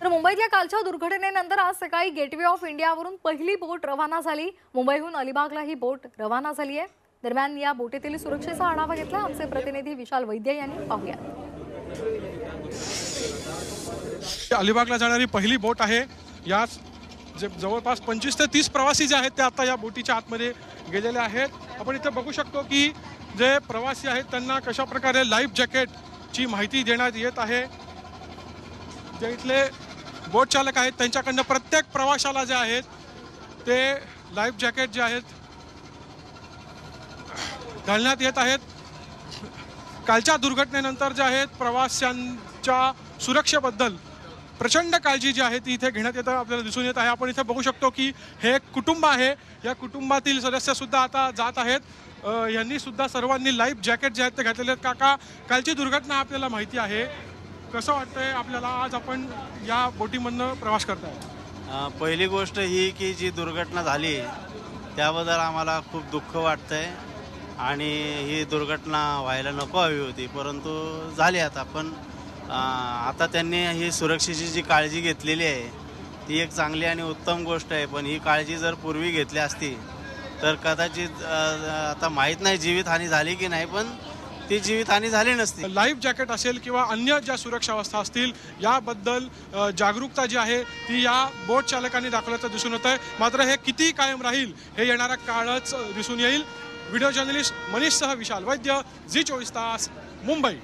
तर मुंबईतल्या कालच्या दुर्घटनेनंतर आज सकाळी गेटवे ऑफ इंडियावरून पहिली बोट रवाना झाली. मुंबईहून अलिबागला ही बोट रवाना झाली आहे. दरम्यान या बोटीतील सुरक्षेचा आढावा घेतला. आमचे प्रतिनिधी विशाल वैद्य यांनी पाहूया. अलिबागला जाणारी पहिली बोट आहे. याच जे जवळपास पंचवीस ते तीस प्रवासी जे आहेत ते आता या बोटीच्या आतमध्ये गेलेले आहेत. आपण इथे बघू शकतो की जे प्रवासी आहेत त्यांना कशा प्रकारे लाईफ जॅकेटची माहिती देण्यात येत आहे. जे इथले बोट चालक आहेत. त्यांच्याकडनं प्रत्येक प्रवाशाला जे आहेत ते लाईफ जॅकेट जे आहेत घालण्यात येत आहेत. कालच्या दुर्घटनेनंतर जे आहेत प्रवाशांच्या सुरक्षेबद्दल प्रचंड काळजी जी आहे ती इथे घेण्यात येतं आपल्याला दिसून येत आहे. आपण इथे बघू शकतो की हे एक कुटुंब आहे. या कुटुंबातील सदस्यसुद्धा आता जात आहेत. यांनीसुद्धा यांनी सुद्धा सर्वांनी लाईफ जॅकेट जे आहेत ते घातलेले आहेत. काका कालची दुर्घटना आपल्याला माहिती आहे. कसं वाटतंय आपल्याला आज आपण या बोटीमधनं प्रवास करताय? पहिली गोष्ट ही की जी दुर्घटना झाली त्याबद्दल आम्हाला खूप दुःख वाटतंय आणि ही दुर्घटना व्हायला नको हवी होती परंतु झाली आता. पण आता त्यांनी ही सुरक्षेची जी काळजी घेतलेली आहे ती एक चांगली आणि उत्तम गोष्ट आहे. पण ही काळजी जर पूर्वी घेतली असती तर कदाचित आता माहीत नाही जीवितहानी झाली की नाही पण ती जीवितहानी झाली नसती. लाईफ जॅकेट असेल किंवा अन्य ज्या सुरक्षा अवस्था असतील याबद्दल जागरूकता जी आहे ती या बोट चालकांनी दाखवल्याचं दिसून येत आहे मात्र हे किती कायम राहील हे येणारा काळच दिसून येईल. व्हिडिओ जर्नलिस्ट मनीषसह विशाल वैद्य झी चोवीस तास मुंबई.